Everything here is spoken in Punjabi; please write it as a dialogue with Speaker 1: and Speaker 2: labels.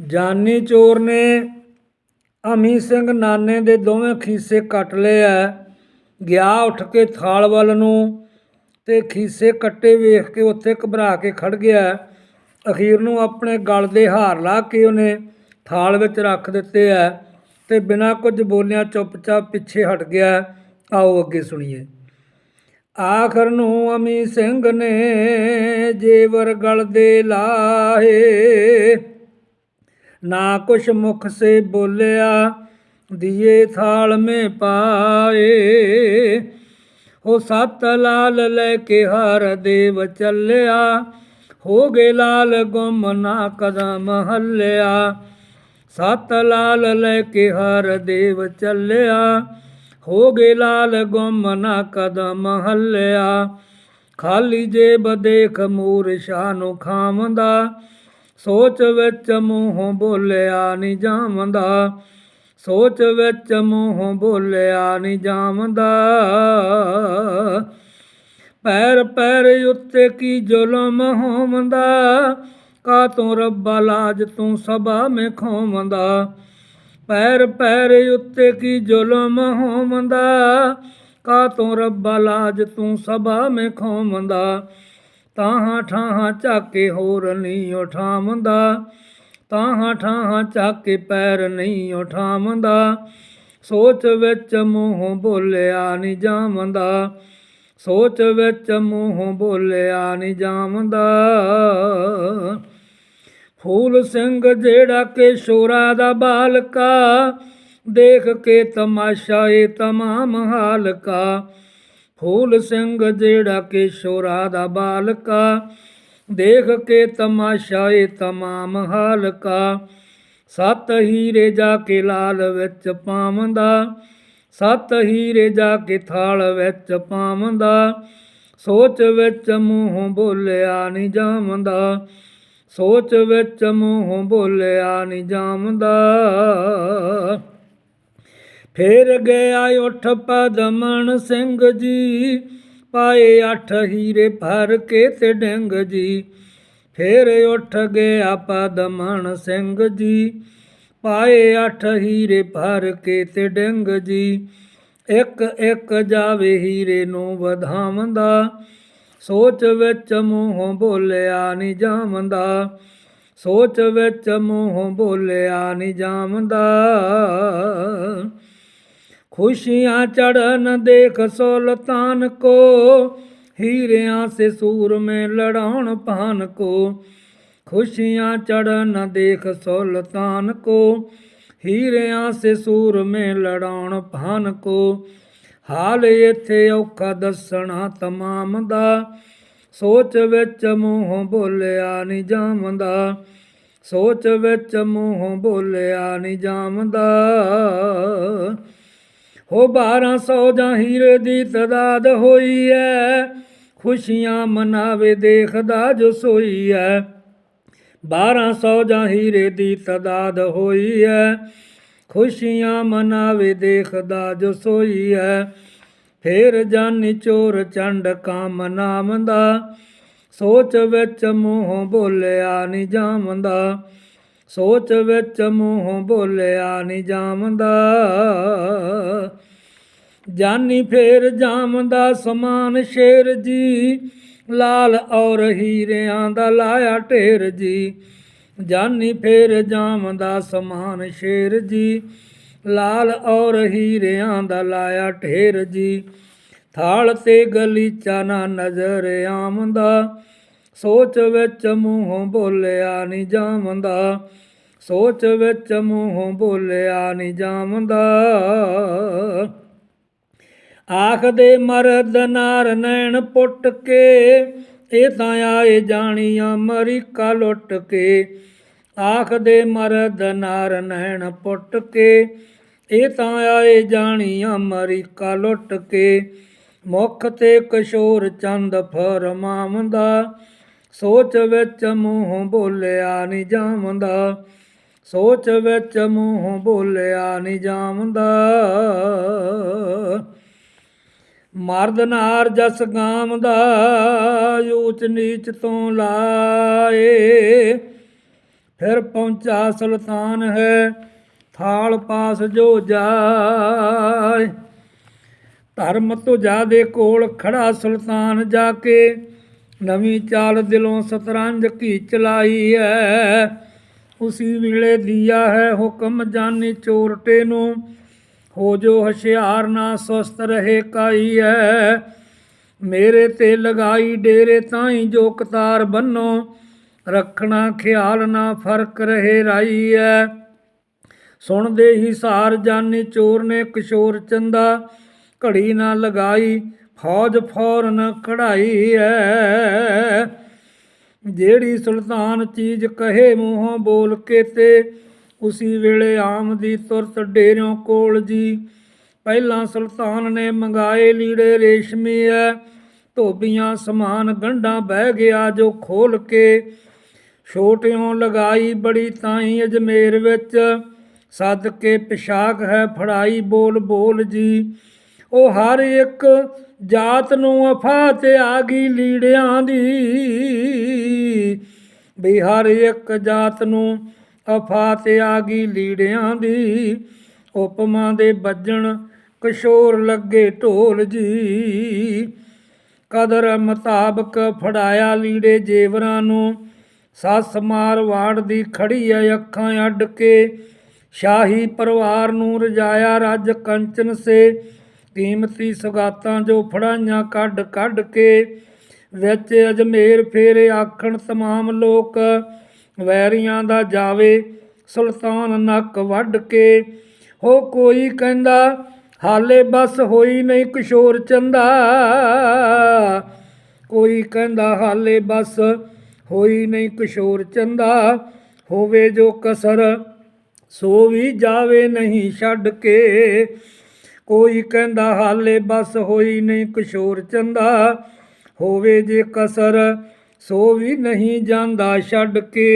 Speaker 1: ਜਾਨੀ ਚੋਰ ਨੇ ਅਮੀ ਸਿੰਘ ਨਾਨੇ ਦੇ ਦੋਵੇਂ ਖੀਸੇ ਕੱਟ ਲਏ ਐ। ਗਿਆ ਉੱਠ ਕੇ ਥਾਲ ਵੱਲ ਨੂੰ ਤੇ ਖੀਸੇ ਕੱਟੇ ਵੇਖ ਕੇ ਉੱਥੇ ਘਬਰਾ ਕੇ ਖੜ ਗਿਆ। ਅਖੀਰ ਨੂੰ ਆਪਣੇ ਗਲ ਦੇ ਹਾਰ ਲਾ ਕੇ ਉਹਨੇ ਥਾਲ ਵਿੱਚ ਰੱਖ ਦਿੱਤੇ ਐ ਤੇ ਬਿਨਾਂ ਕੁਝ ਬੋਲਿਆਂ ਚੁੱਪਚਾਪ ਪਿੱਛੇ ਹਟ ਗਿਆ। ਆਓ ਅੱਗੇ ਸੁਣੀਏ। ਆਖਰ ਨੂੰ ਅਮੀ ਸਿੰਘ ਨੇ ਜੇਵਰ ਗਲ ਦੇ ਲਾਹੇ ਨਾ ਕੁਛ ਮੁਖ ਸੇ ਬੋਲਿਆ, ਦੀਏ ਥਾਲ ਮੇ ਪਾਏ। ਹੋ ਸਤ ਲਾਲ ਲੈ ਕੇ ਹਰ ਦੇਵ ਚੱਲਿਆ, ਹੋ ਗਏ ਲਾਲ ਗੁੰਮ ਨਾ ਕਦਮ ਹੱਲਿਆ। ਸਤ ਲਾਲ ਲੈ ਕੇ ਹਰ ਦੇਵ ਚੱਲਿਆ, ਹੋ ਗਏ ਲਾਲ ਗੁੰਮ ਨਾ ਕਦਮ ਹੱਲਿਆ। ਖਾਲੀ ਜੇਬ ਦੇਖ ਮੂਰ ਸ਼ਾਹ ਨੂੰ ਖਾਮਦਾ ਸੋਚ ਵਿੱਚ ਮੂੰਹੋਂ ਬੋਲਿਆ ਨਹੀਂ ਜਾਮਦਾ ਸੋਚ ਵਿੱਚ ਮੂੰਹੋਂ ਬੋਲਿਆ ਨਹੀਂ ਜਾਮਦਾ ਪੈਰ ਪੈਰ ਉੱਤੇ ਕੀ ਜ਼ੁਲਮ ਹੋਵੰਦਾ? ਕਾ ਤੂੰ ਰੱਬਾ ਲਾਜ ਤੂੰ ਸਭਾ ਮੇ ਖੋਮਦਾ ਪੈਰ ਪੈਰ ਉੱਤੇ ਕੀ ਜ਼ੁਲਮ ਹੋਵੰਦਾ? ਕਾ ਤੂੰ ਰੱਬਾ ਲਾਜ ਤੂੰ ਸਭਾ ਮੇ ਖੋਮਦਾ ਤਾਹਾਂ ਠਾਹਾਂ ਝਾਕੇ ਹੋਰ ਨਹੀਂ ਉਠਾਵੰਦਾ। ਤਾਹਾਂ ਠਾਹਾਂ ਝਾਕੇ ਪੈਰ ਨਹੀਂ ਉਠਾਵੰਦਾ। ਸੋਚ ਵਿੱਚ ਮੂੰਹੋਂ ਬੋਲਿਆ ਨਹੀਂ ਜਾਵੰਦਾ। ਸੋਚ ਵਿੱਚ ਮੂੰਹੋਂ ਬੋਲਿਆ ਨਹੀਂ ਜਾਵੰਦਾ। ਫੂਲ ਸਿੰਘ ਜਿਹੜਾ ਕਿ ਸ਼ੋਰਾ ਦਾ ਬਾਲਕਾ, ਦੇਖ ਕੇ ਤਮਾਸ਼ਾ ਏ ਤਮਾਮ ਹਾਲਕਾ। ਫੂਲ ਸਿੰਘ ਜਿਹੜਾ ਕਿ ਸ਼ੋਰਾ ਦਾ ਬਾਲਕਾ, ਦੇਖ ਕੇ ਤਮਾਸ਼ਾ ਏ ਤਮਾਮ ਹਾਲਕਾ। ਸਤ ਹੀਰੇ ਜਾ ਕੇ ਲਾਲ ਵਿੱਚ ਪਾਵੰਦਾ, ਸਤ ਹੀਰੇ ਜਾ ਕੇ ਥਾਲ ਵਿੱਚ ਪਾਵੰਦਾ। ਸੋਚ ਵਿੱਚ ਮੂੰਹੋਂ ਬੋਲਿਆ ਨਹੀਂ ਜਾਮਦਾ ਸੋਚ ਵਿੱਚ ਮੂੰਹ ਬੋਲਿਆ ਨਹੀਂ ਜਾਮਦਾ ਫੇਰ ਗਿਆ ਉੱਠ ਪਦਮਣ ਸਿੰਘ ਜੀ, ਪਾਏ ਅੱਠ ਹੀਰੇ ਭਰ ਕੇ ਤੇ ਡੰਗ ਜੀ। ਫੇਰ ਉੱਠ ਗਿਆ ਪਦਮਨ ਸਿੰਘ ਜੀ, ਪਾਏ ਅੱਠ ਹੀਰੇ ਭਰ ਕੇ ਤੇ ਡੰਗ ਜੀ। ਇੱਕ ਇੱਕ ਜਾਵੇ ਹੀਰੇ ਨੂੰ ਵਧਾਵੰਦਾ, ਸੋਚ ਵਿੱਚ ਮੂੰਹੋਂ ਬੋਲਿਆ ਨਹੀਂ ਜਾਮਦਾ ਸੋਚ ਵਿੱਚ ਮੂੰਹੋਂ ਬੋਲਿਆ ਨਹੀਂ ਜਾਮਦਾ ਖੁਸ਼ੀਆਂ ਚੜਨ ਦੇਖ ਸੁਲਤਾਨ ਕੋ ਹੀਰਿਆਂ ਸੇ ਸੂਰ ਮੈਂ ਲੜਾਉਣ ਪਾਨ ਕੋ ਖੁਸ਼ੀਆਂ ਚੜਨ ਦੇਖ ਸੁਲਤਾਨ ਕੋ ਹੀਰਿਆਂ ਸੇ ਸੂਰ ਮੈਂ ਲੜਾਉਣ ਭਾਨ ਕੋ ਹਾਲ ਇੱਥੇ ਔਖਾ ਦੱਸਣਾ ਤਮਾਮ ਦਾ, ਸੋਚ ਵਿੱਚ ਮੂੰਹ ਬੋਲਿਆ ਨਹੀਂ ਜਾਮਦਾ ਸੋਚ ਵਿੱਚ ਮੂੰਹ ਬੋਲਿਆ ਨਹੀਂ ਜਾਮਦਾ ਹੋ 1200 ਜਾਂ ਹੀਰੇ ਦੀ ਤਦਾਦ ਹੋਈ ਐ ਖੁਸ਼ੀਆਂ ਮਨਾਵੇ, ਦੇਖਦਾ ਜੋ ਸੋਈ ਐ 1200 ਜਾਂ ਹੀਰੇ ਦੀ ਤਦਾਦ ਹੋਈ ਐ ਖੁਸ਼ੀਆਂ ਮਨਾਵੇ, ਦੇਖਦਾ ਜੋ ਸੋਈ ਐ ਫੇਰ ਜਾਨੀ ਚੋਰ ਚੰਡ ਕਾਮ ਨਾਮਦਾ। ਸੋਚ ਵਿੱਚ ਮੂੰਹ ਬੋਲਿਆ ਨਹੀਂ ਜਾਮਦਾ। ਸੋਚ ਵਿੱਚ ਮੂੰਹ ਬੋਲਿਆ ਨਹੀਂ ਜਾਮਦਾ ਜਾਨੀ ਫੇਰ ਜਾਮਦਾ ਸਮਾਨ ਸ਼ੇਰ ਜੀ। ਲਾਲ ਔਰ ਹੀਰਿਆਂ ਦਾ ਲਾਇਆ ਢੇਰ ਜੀ। ਜਾਨੀ ਫੇਰ ਜਾਮਦਾ ਸਮਾਨ ਸ਼ੇਰ ਜੀ। ਲਾਲ ਔਰ ਹੀਰਿਆਂ ਦਾ ਲਾਇਆ ਢੇਰ ਜੀ। ਥਾਲ ਤੇ ਗਲੀਚਾ ਨਾ ਨਜ਼ਰ ਆਮਦਾ ਸੋਚ ਵਿੱਚ ਮੂੰਹੋਂ ਬੋਲਿਆ ਨਹੀਂ ਜਾਮਦਾ ਸੋਚ ਵਿੱਚ ਮੂੰਹੋਂ ਬੋਲਿਆ ਨਹੀਂ ਜਾਮਦਾ ਆਖਦੇ ਮਰਦ ਨਾਰ ਨੈਣ ਪੁੱਟ ਕੇ, ਇਹ ਤਾਂ ਆਏ ਜਾਣੀਆਂ ਅਮਰੀਕਾ ਲੁੱਟ ਕੇ। ਆਖਦੇ ਮਰਦ ਨਾਰ ਨੈਣ ਪੁੱਟ ਕੇ, ਇਹ ਤਾਂ ਆਏ ਜਾਣੀਆਂ ਅਮਰੀਕਾ ਲੁੱਟ ਕੇ। ਮੁਖ ਤੇ ਕਿਸ਼ੋਰ ਚੰਦ ਫਰਮਾਵੰਦਾ ਸੋਚ ਵਿੱਚ ਮੂੰਹੋਂ ਬੋਲਿਆ ਨਹੀਂ ਜਾਮਦਾ ਸੋਚ ਵਿੱਚ ਮੂੰਹ ਬੋਲਿਆ ਨਹੀਂ ਜਾਮਦਾ ਮਰਦ ਨਾਰ ਜਸ ਗਾਮ ਦਾ ਊਚ ਨੀਚ ਤੋਂ ਲਾਏ। ਫਿਰ ਪਹੁੰਚਾ ਸੁਲਤਾਨ ਹੈ, ਥਾਲ ਪਾਸ ਜੋ ਜਾਏ। ਧਰਮ ਤੁਜਾ ਦੇ ਕੋਲ ਖੜਾ ਸੁਲਤਾਨ ਜਾ ਕੇ ਨਵੀਂ ਚਾਲ ਦਿਲੋਂ ਸਤਰੰਜ ਕੀ ਚਲਾਈ ਹੈ ਉਸੀ ਵੇਲੇ ਦਿਆ ਹੈ ਹੁਕਮ ਜਾਨੀ ਚੋਰਟੇ ਨੂੰ। ਹੋ ਜੋ ਹੁਸ਼ਿਆਰ ਨਾ ਸੁਸਤ ਰਹੇ ਕਾਈ ਹੈ ਮੇਰੇ ਤੇ ਲਗਾਈ ਡੇਰੇ ਤਾਈ ਜੋ ਕਤਾਰ ਬੰਨੋ। ਰੱਖਣਾ ਖਿਆਲ ਨਾ ਫ਼ਰਕ ਰਹੇ ਰਾਈ ਹੈ ਸੁਣਦੇ ਹੀ ਸਾਰ ਜਾਨੀ ਚੋਰ ਨੇ ਕਿਸ਼ੋਰ ਚੰਦਾ। ਘੜੀ ਨਾ ਲਗਾਈ ਫੌਜ ਫੌਰਨ ਕਢਾਈ ਹੈ ਜਿਹੜੀ ਸੁਲਤਾਨ ਚੀਜ਼ ਕਹੇ ਮੂੰਹੋਂ ਬੋਲ ਕੇ ਤੇ ਉਸੀ ਵੇਲੇ ਆਮ ਦੀ ਤੁਰਤ ਡੇਰਿਓਂ ਕੋਲ ਜੀ। ਪਹਿਲਾਂ ਸੁਲਤਾਨ ਨੇ ਮੰਗਾਏ ਲੀੜੇ ਰੇਸ਼ਮੀ ਐ। ਧੋਬੀਆਂ ਸਮਾਨ ਗੰਢਾਂ ਬਹਿ ਗਿਆ ਜੋ ਖੋਲ ਕੇ। ਛੋਟਿਓਂ ਲਗਾਈ ਬੜੀ ਤਾਈ ਅਜਮੇਰ ਵਿੱਚ। ਸੱਦ ਕੇ ਪਿਸ਼ਾਕ ਹੈ ਫੜਾਈ ਬੋਲ ਬੋਲ ਜੀ। ਉਹ ਹਰ ਇੱਕ ਜਾਤ ਨੂੰ ਅਫਾ ਤੇ ਆ ਗਈ ਲੀੜਿਆਂ ਦੀ। ਵੀ ਹਰ ਇੱਕ ਜਾਤ ਨੂੰ ਅਫਾ ਤੇ ਆ ਗਈ ਲੀੜਿਆਂ ਦੀ। ਉਪਮਾ ਦੇ ਵੱਜਣ ਕਿਸ਼ੋਰ ਲੱਗੇ ਢੋਲ ਜੀ। ਕਦਰ ਮੁਤਾਬਕ ਫੜਾਇਆ ਲੀੜੇ ਜੇਵਰਾਂ ਨੂੰ। ਸੱਸ ਮਾਰ ਵਾੜ ਦੀ ਖੜੀ ਐ ਅੱਖਾਂ ਅੱਡ ਕੇ। ਸ਼ਾਹੀ ਪਰਿਵਾਰ ਨੂੰ ਰਜਾਇਆ ਰੱਜ ਕੰਚਨ ਸੇ। ਕੀਮਤੀ ਸੁਗਾਤਾਂ ਜੋ ਫੜਾਈਆਂ ਕੱਢ ਕੱਢ ਕੇ ਵਿੱਚ ਅਜਮੇਰ ਫੇਰੇ ਆਖਣ ਤਮਾਮ ਲੋਕ ਵੈਰੀਆਂ ਦਾ ਜਾਵੇ, ਸੁਲਤਾਨ ਨੱਕ ਵੱਢ ਕੇ, ਹੋ ਕੋਈ ਕਹਿੰਦਾ, ਹਾਲੇ ਬਸ ਹੋਈ ਨਹੀਂ ਕਿਸ਼ੋਰ ਚੰਦਾ। ਕੋਈ ਕਹਿੰਦਾ, ਹਾਲੇ ਬਸ ਹੋਈ ਨਹੀਂ ਕਿਸ਼ੋਰ ਚੰਦਾ। ਹੋਵੇ ਜੋ ਕਸਰ, ਸੋ ਵੀ ਜਾਵੇ ਨਹੀਂ ਛੱਡ ਕੇ। ਕੋਈ ਕਹਿੰਦਾ, ਹਾਲੇ ਬਸ ਹੋਈ ਨਹੀਂ ਕਿਸ਼ੋਰ ਚੰਦਾ। ਹੋਵੇ ਜੇ ਕਸਰ, ਸੋ ਵੀ ਨਹੀਂ ਜਾਂਦਾ ਛੱਡ ਕੇ।